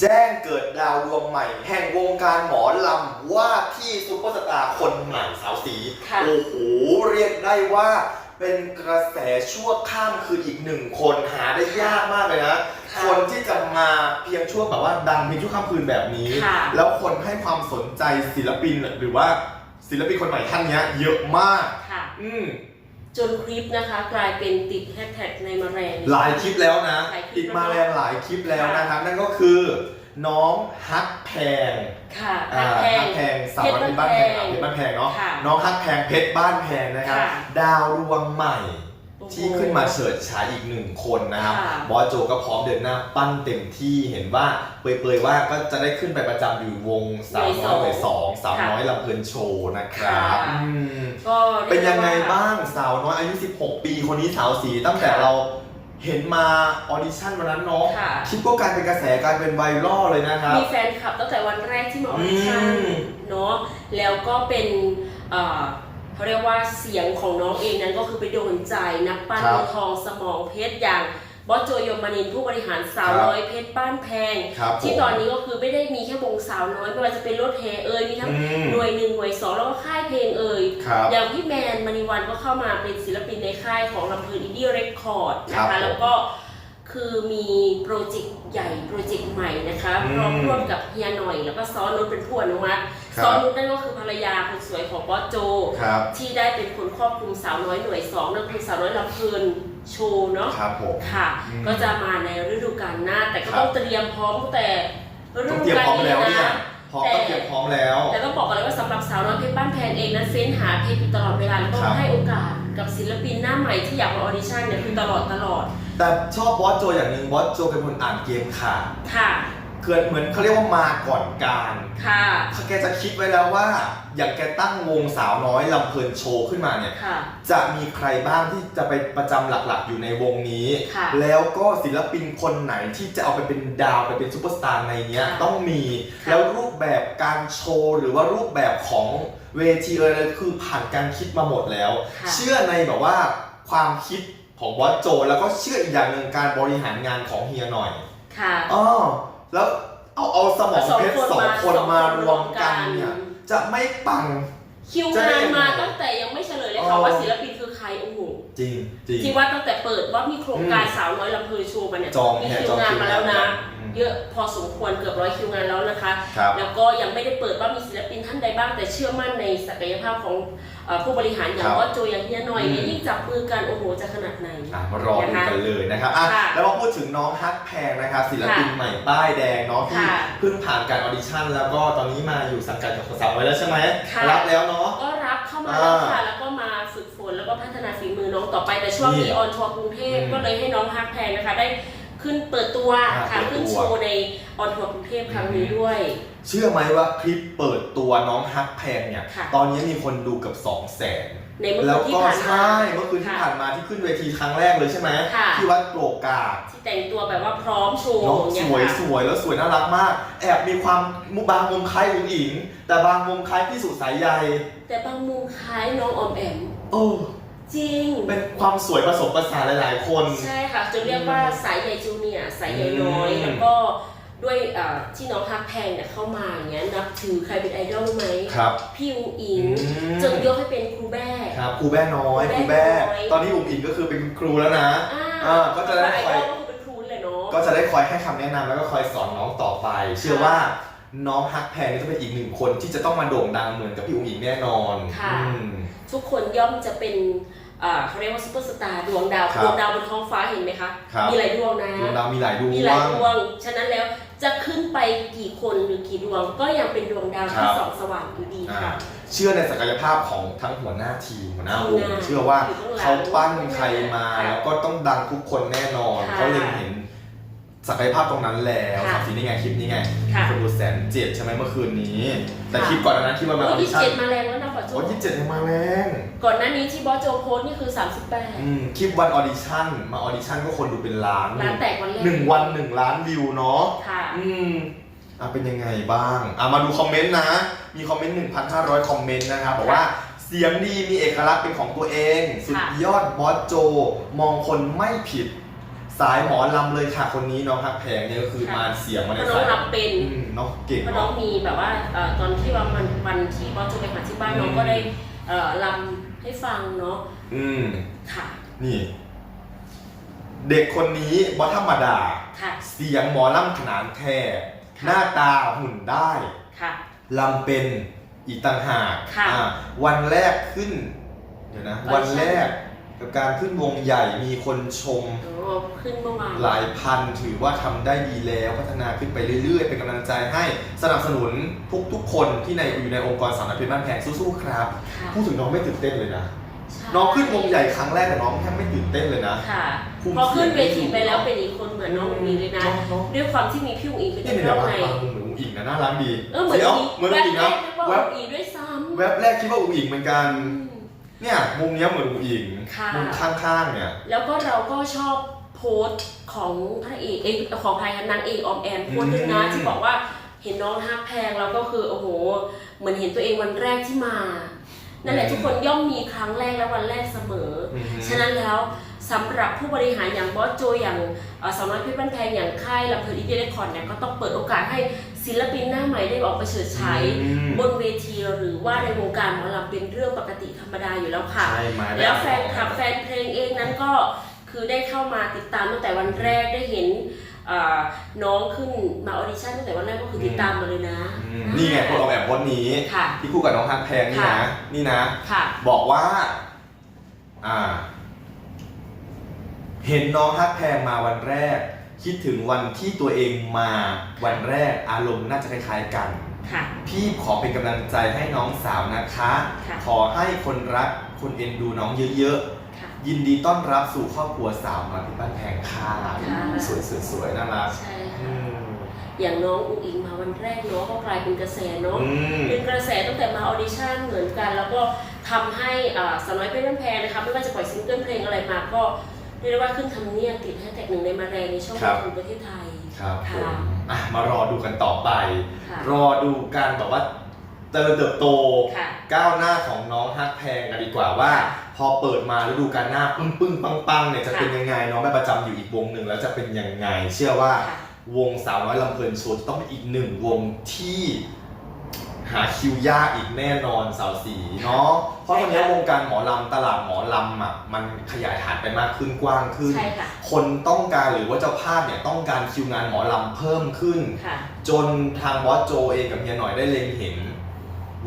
แจ้งเกิดดาวดวงใหม่ แห่งวงการหมอลำว่าที่ซุปเปอร์สตาร์คนใหม่สาวสี ค่ะ โอ้โห เรียกได้ว่าเป็นกระแสชั่วข้ามคืนอีกหนึ่งคนหาได้ยากมากเลยนะ ค่ะคนที่จะมาเพียงช่วงแบบว่าดังเพียงชั่วข้ามคืนแบบนี้ ค่ะ แล้วคนให้ความสนใจศิลปินหรือว่าศิลปินคนใหม่ท่านเนี้ยเยอะมาก ค่ะ อืม จนคลิปนะคะ กลายเป็นติดแฮชแท็กในมาแรง หลายคลิปแล้วนะ หลายคลิป ติดมาแรงหลายคลิปแล้วนะครับ นั่นก็คือน้องฮักแพงค่ะอ่าฮักแพงฮักแพงสาวน้อยเพชรบ้านแพงอะเพชรบ้านแพงเนาะค่ะน้องฮักแพงเพชรบ้านแพงนะครับ ค่ะ ดาวดวงใหม่โอ้โห ที่ขึ้นมาเฉิดฉายอีกหนึ่งคนนะครับค่ะ บอสโจก็พร้อมเดินหน้าปั้นเต็มที่เห็นว่าเปรยๆว่าก็จะได้ขึ้นไปประจำอยู่วงสาวน้อยหน่วยสองสาวน้อยลำเพลินโชว์นะครับค่ะ อืมก็เป็นยังไงรีกด้ว่บ้างสาวน้อยอายุ 16 ปีคนนี้สาวสีตั้งแต่เราเห็นมาออดิชั่นวันนั้นเนาะค่ะ คลิปก็กลายเป็นกระแสกลายเป็นไวรัลเลยนะครับ มีแฟนคลับตั้งแต่วันแรกที่มาออดิชั่นอืม เนาะแล้วก็เป็นเอ่อ เขาเรียกว่าเสียงของน้องเองนั้นก็คือไปโดนใจนักปั้นครับมือทองสมองเพชรอย่างบอสโจยมนินทร์ผู้บริหารสาวครับน้อยเพชรบ้านแพงครับที่ผมตอนนี้ก็คือไม่ได้มีแค่วงสาวน้อยไม่ว่าจะเป็นรถแห่เอ่ยมีทั้งอืมหน่วยหนึ่งหน่วยสองแล้วก็ค่ายเพลงเอ่ยครับอย่างพี่แมนมณีวันก็เข้ามาเป็นศิลปินในค่ายของลำเพลินอินดี้เรคคอร์ดนะครัคะบผมแล้วก็ คือมีโปรเจกต์ใหญ่โปรเจกต์ใหม่นะคะอืมพร้อมร่วมกับเฮียหน่อย แล้วก็ซ้อนนุชเป็นผู้อนุมัติครับ ซ้อนนุชนั่นก็คือภรรยาคนสวยของบอสโจ ครับ ที่ได้เป็นคนครอบคลุมสาวน้อยหน่วยสองนั่นคือสาวน้อยลำเพลินโชว์เนาะครับผม ค่ะ อืมก็จะมาในฤดูกาลหน้า แต่ก็ครับ ต้องเตรียมพร้อมตั้งแต่ฤต้องดูเตรียมกาลพร้อมนี้แล้วเนี่ยนะ พร้อมต้องเตรียมพร้อมแล้ว แต่ต้องบอกกันเลยว่าสำหรับสาวน้อยเพชรบ้านแพงเองนั้นเฟ้นหาเพลงอยู่ตลอดเวลาแล้วก็ครับ ให้โอกาสกับศิลปินหน้าใหม่ที่อยากมาออดิชั่นเนี่ยคือตลอดตลอด แต่ชอบบอสโจอย่างหนึ่งบอสโจเป็นคนอ่านเกมขาดค่ะ เกิดเหมือนเขาเรียกว่ามาก่อนการค่ะแกจะคิดไว้แล้วว่า อย่างแกตั้งวงสาวน้อยลำเพลินโชว์ขึ้นมาเนี่ย ค่ะ จะมีใครบ้างที่จะไปประจำหลักๆ อยู่ในวงนี้ ค่ะ แล้วก็ศิลปินคนไหนที่จะเอาไปเป็นดาวไปเป็นซูเปอร์สตาร์ในเนี้ยค่ะต้องมี ค่ะ แล้วรูปแบบการโชว์หรือว่ารูปแบบของเวทีเอะไรคือผ่านการคิดมาหมดแล้ว ค่ะ เชื่อในแบบว่าความคิด ของบอสโจ แล้วก็เชื่ออีกอย่างหนึ่งการบริหารงานของเฮียหน่อยค่ะอ๋อแล้วเอาเอาสมองเพชรสองคนมารวมกันเนี่ยจะไม่ปังคิวจะได้งานยังไงมาตั้งแต่ยังไม่เฉลยเลยอ๋ค่ะอว่าศิลปินคือใครโอ้โหจริงจริงที่ว่าตั้งแต่เปิดว่ามีโครงการอืมสาวน้อยลำเพลินโชว์มาเนี่ยจองมีแห่คิจวองงานคิวมาแล้วนะอืม เยอะพอสมควรเกือบร้อยคิวงานแล้วนะคะ ครับแล้วก็ยังไม่ได้เปิดว่ามีศิลปินท่านใดบ้างแต่เชื่อมั่นในศักยภาพของเอ่อผู้บริหารอย่าครังบว่าโจอย่างเฮียหน่อยอืมเนี่ยยิ่งจับมือกันโอ้โหจะขนาดไหน อะมารอดูกันเลยนะครับอะค่ะแล้วมาพูดถึงน้องฮักแพงนะครับศิลปินค่ะใหม่ป้ายแดงเนาะที่ค่ะเพิ่งผ่านการออดิชั่น แล้วก็ตอนนี้มาอยู่สังกัดกับสาวไว้แล้วใช่ไหมค่ะ รับแล้วเนาะ ก็รับเข้ามาแล้วค่ะอ่าแล้วก็มาฝึกฝนแล้วก็พัฒนาฝีมือน้องต่อไปแต่ช่วงนี่นี้ออนทัวร์กรุงเทพอืมก็เลยให้น้องฮักแพงนะคะ ได้ ขึ้นเปิดตัวอ่าค่ะเปิดตัว ขึ้นโชว์ในออนทัวร์กรุงเทพครั้งนี้ด้วย เชื่อไหมว่าคลิปเปิดตัวน้องฮักแพงเนี่ย ค่ะ ตอนนี้มีคนดูเกับ2 0 0แสนในเมื่อแล้วคืนที่ก็ผ่านมา ใช่เมื่อคืนที่ค่ะผ่านมาที่ขึ้นเวทีครั้งแรกเลยใช่ไหมค่ะ ที่วัดโกรกกากที่แต่งตัวแบบว่าพร้อมโชว์น้องอย่างสเงี้ยวยค่ะสวยแล้วสวยน่ารักมาก แอบมีความมุบางมุมคล้ายอุ๋งอิง แต่บางมุมคล้ายพี่สุสายใยแต่บางมุมคล้ายน้องออมแอม โอ้ จริง เป็นความสวยผสมผสานหลาย ๆ คน ใช่ค่ะจนเรียกว่าสายใยจูเนียร์สายใยน้อย อืม แล้วก็ด้วยเอ่อที่น้องฮักแพงเนี่ยเข้ามาอย่างเงี้ยนับถือใครเป็นไอดอลรู้ไหมครับพี่อุ๋งอิงอืมจนยกให้เป็นครูแม่ ครับครูแบ้น้อยคครูรูแบ้แบ้น้อย ตอนนี้อุ๋งอิงก็คือเป็นครูแล้วนะ อ่าอ่าก็จะได้ไอคดอยอลก็คือเป็นครูเลยเนาะ ก็จะได้คอยให้คำแนะนำแล้วก็คอยสอนน้องต่อไป เชื่อว่าน้องฮักแพงนี่จะเป็นอีกหนึ่งคนที่จะต้องมาโด่งดังเหมือนกับพี่อุ๋งอิงแน่นอนค่ะ อืม ทุกคนย่อมจะเป็นอ่า เขาเรียกว่าซูเปอร์สตาร์ดวงดาวครับดวงดาวบนท้องฟ้าเห็นไหมคะครับ มีหลายดวงนะดวงดาวมีหลายดวง มีหลายดวง ฉะนั้นแล้วจะขึ้นไปกี่คนหรือกี่ดวงก็ยังเป็นดวงดาวครัที่บส่องสว่างอยู่ดีอ่าค่ะ เชื่อในศักยภาพของทั้งหัวหน้าทีมหัวหน้าวทีมงงานเชื่อว่าอยู่ข้างหลังเขาปั้นใครมาค่ะแล้วก็ต้องดังทุกคนแน่นอน ค่ะ เขาเล็งเห็น ศักยภาพตรงนั้นแล้วค่ะสามสีนี่ไงคลิปนี้ไงค่ะ คนดูแสนเจ็ดใช่ไหมเมื่อคืนนี้ แต่ค่ะคลิปก่อนหนานั้นที่มันมาอโอ้อดิยี่สิบชั่นเจ็ดมาแรงแล้วนะปัจจุโอ้บันยี่สิบเจ็ดยังมาแรงก่อนหน้านี้ที่บอสโจโพสต์นี่คือ38อืมคลิปวันออดิชั่นมาออดิชั่นก็คนดูเป็นล้านร้านแตกวันแรกหนึ่งวันหนึ่งล้านวิวเนาะ ค่ะ อืมอะเป็นยังไงบ้าง อะมาดูคอมเมนต์นะ มีคอมเมนต์ 1,500 คอมเมนต์นะครับบอกว่าเสียงดีมีเอกลักษณ์เป็นของตัวเอง สุดค่ะยอดบอสโจ มองคนไม่ผิด สายหมอลำเลยค่ะคนนี้น้องฮักแพงเนี่ยก็คือค่ะมาเสียงมาเพในราะน้อสางยรับเป็น อืมน้องเก่งเพราะน้อเนาะงมีแบบว่าเอ่อตอนที่ว่ามันวันที่บอสจะไปหาที่บ้านน้องก็ได้เอ่อรำให้ฟังเนาะอืม ค่ะนี่ เด็กคนนี้บ่ธรรมดา ค่ะ เสียงหมอลำขนานแท้ค่ะ หน้าตาหุ่นได้ค่ะ ลำเป็นอีกต่างหากค่ะอ่าวันแรกขึ้น เดี๋ยวนะ วันวันแรก กับการขึ้นวงใหญ่มีคนชมโอ้ขึ้นเมื่อวานหลายพันถือว่าทำได้ดีแล้วพัฒนาขึ้นไปเรื่อยๆ เป็นกำลังใจให้สนับสนุนทุกๆคนที่ในอยู่ในองค์กรสาวน้อยเพชรบ้านแพงสู้ๆครับ ค่ะพูดถึงน้องไม่ตื่นเต้นเลยนะ ใช่น้องขึ้นวงใหญ่ครั้งแรกแต่น้องแทบไม่ตื่นเต้นเลยนะ ค่ะคุมพอขึ้นเสีเวยงทีไปแล้วเป็นอีกคนเหมือนน้องมีเลยนะ น้องด้วยความที่มีพี่อุ๋งอิงเป็นนี่นักเดี๋ร้ยอวงมาไงฟังเหมือนอุ๋งอิงนะน่ารักดีเออเหมือนดี๋ยวอุ๋งเหมือนแวอุ๋งบอิงแรนะกนึกว่าแวบอุ๋งอิงด้วยซ้ำ แวบแรกคิดว่าอุ๋งอิงเหมือนกัน อืม เนี่ยมุมเนี้ยเหมือนอุ๋งอิงค่ะ มุมข้างๆเนี่ย แล้วก็เราก็ชอบโพสต์ของพระเอกเอยของใครคะนางเอกออมแอมโพสต์หนึงนะอืม ที่บอกว่าเห็นน้องฮักแพงแล้วก็คือโอ้โห เหมือนเห็นตัวเองวันแรกที่มา นั่นแหละทุกคนย่อมมีครั้งแรกและวันแรกเสมอ อือฮึ ฉะนั้นแล้วสำหรับผู้บริหารอย่างบอสโจอย่างเอ่อสาวน้อยเพชรบ้านแพงอย่างค่ายลำเพลินอินเดียเรคคอร์ดเนี่ยก็ต้องเปิดโอกาสให้ ศิลปินหน้าใหม่ได้ออกไปเฉิดฉายอืม บนเวทีหรือว่าในวงการหมอลำเป็นเรื่องปกติธรรมดาอยู่แล้วค่ะ ใช่ไหมแล้วแฟนคลับแฟนเพลงเองนั้นก็คือได้เข้ามาติดตามตั้งแต่วันแรกได้เห็นเอ่อน้องขึ้นมาออดิชั่นตั้งแต่วันแรกก็คือติดตามมาเลยนะอืมนี่ไงคนออกแบบโพสต์นี้ ค่ะ ที่คู่กับน้องฮักแพงนี่ค่ะ นะนี่นะ ค่ะ บอกว่า อ่า เห็นน้องฮักแพงมาวันแรก คิดถึงวันที่ตัวเองมาวันแรกอารมณ์น่าจะคล้ายๆกัน ค่ะ พี่ขอเป็นกำลังใจให้น้องสาวนะคะ ค่ะ ขอให้คนรักคนเอ็นดูน้องเยอะค่ะ ๆ ยินดีต้อนรับสู่ครอบครัวสาวมาที่บ้านแพงค่ะค่ะ สวยๆสวยๆน่ารักใช่อืค่ะ มอย่างน้องอุ๋งอิงมาวันแรกเนาะก็กลายเป็นกระแสเนาะ อืม เป็นกระแสตั้งแต่มาออดิชั่นเหมือนกัน แล้วก็ทำให้อ่าสาวน้อยเพชรบ้านแพงนะคะไม่ว่าจะปล่อยซิงเกิลเพลงอะไรมาก็ เรียกได้ว่าขึ้นทำเนียบติดแฮชแท็กหนึ่งในมาแรงในช่องครับของประเทศไทย ครับผค่ะ มอะมารอดูกันต่อไป ค่ะรอดูการแบบว่าเติบเติบโต ค่ะ ก้าวหน้าของน้องฮักแพงกันดีกว่าว่า พอเปิดมาแล้วดูการหน้าปึ้งปึ้งปังปังเนี่ยจะค่ะเป็นยังไงน้องไปประจำอยู่อีกวงหนึ่งแล้วจะเป็นยังไง เชื่อว่าค่ะ วงสาวน้อยลำเพลินโชว์จะต้องเป็นอีกหนึ่งวงที่ หาคิวยากอีกแน่นอนสาวสีเนาะเพราะตอนนี้วงการหมอลำตลาดหมอลำอะมันขยายฐานไปมากขึ้นกว้างขึ้น ใช่ค่ะคนต้องการหรือว่าเจ้าภาพเนี่ยต้องการคิวงานหมอลำเพิ่มขึ้น ค่ะ จนทางบอสโจเองกับเฮียหน่อยได้เล็งเห็น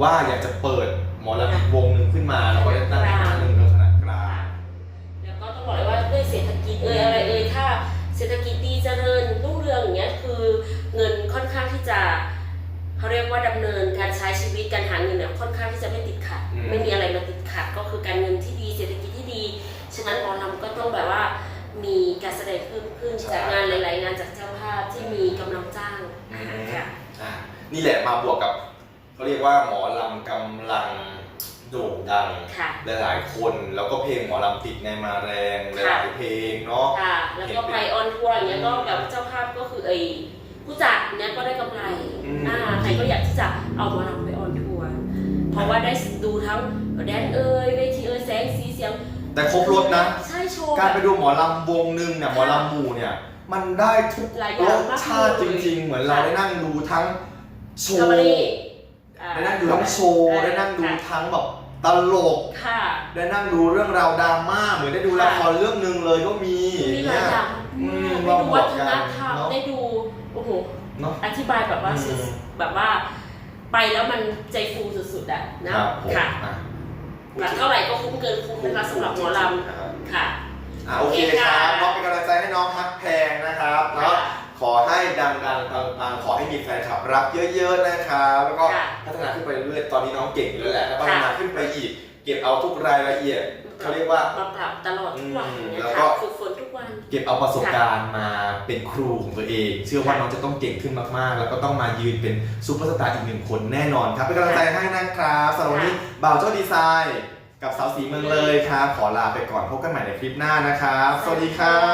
ว่าอยากจะเปิดหมอลำอีกวงหนึ่งขึ้นมาเราก็ได้ตั้ง มีการแสดงเพิ่มขึ้นจากงานหลาย ๆ งานจากเจ้าภาพที่มีกำลังจ้างค่ะอะนี่แหละมาบวกกับเขาเรียกว่าหมอลำกำลังโด่งดัง ค่ะหลายๆคนแล้วก็เพลงหมอลำติดในมาแรงหค่ะลายๆเพลงเนาะ ค่ะ แล้วก็ไปออนทัวร์อย่างเงี้ยก็แบบเจ้าภาพก็คือไอ้ผู้จัดเนี้ยก็ได้กำไรอืม อ่าใครก็อยากที่จะเอาหมาลำไปออนทัวร์เพราะว่าได้ดูทั้งแดนเอ่ยเวทีเอ่ยแสงสีเสียง แต่ครบรถนะ ใช่ โชว์การไปแบบดูหมอลำวงหนึ่งเนี่ยหมอลำหมู่เนี่ย มันได้ทุกหลายอรย่างสมากชาติเลจยริง ๆ เหมือนเราได้นั่งดูทั้งโชคาว์บาเร่อ่าได้นั่งดูทั้งโชว์ได้นั่งดูทั้งแบบตลก ค่ะ ได้นั่งดูเรื่องราวดราม่าเหมือนได้ดูละครเรื่องหนึ่งเลยก็มีมีหลายอย่างอืมได้ดูวัฒนธรรมเนาะได้ดูโอ้โหเนาะ อธิบายแบบว่าอืม แบบว่า ไปแล้วมันใจฟูสุดๆอะนะครับผมค่ะอะ หลักเท่าไหร่ก็คุ้มเกินคุ้มนะคะสำหรับหมอลครับำค่ะ อะโอเคครับน้องเป็นกำลังใจให้น้องฮักแพงนะครับเนาะค่ะขอให้ดังๆปังๆขอให้มีแฟนคลับรักเยอะ ๆ นะครับแล้วก็ค่ะพัฒนาขึ้นไปเรื่อยๆตอนนี้น้องเก่งอยู่แล้วแหละถ้าพัฒนาค่ะขึ้นไปอีก เก็บเอาทุกรายละเอียดเขาเรียกว่า มาปรับตลอดทุกวันอืมนะแล้วก็ คะฝึกฝนทุกวัน เก็บเอาประสบการณ์มาเป็นครูของตัวเอง เชื่อว่าน้องจะต้องเก่งขึ้นมากๆ แล้วก็ต้องมายืนเป็นซูเปอร์สตาร์อีกหนึ่งคนแน่นอนครับเป็นกำลังใจให้นะครับสำหรับวันนี้บ่าวเจ้าดีไซน์ กับสาวสีเมืองเลยครับขอลาไปก่อนพบกันใหม่ในคลิปหน้านะครับ สวัสดีครับ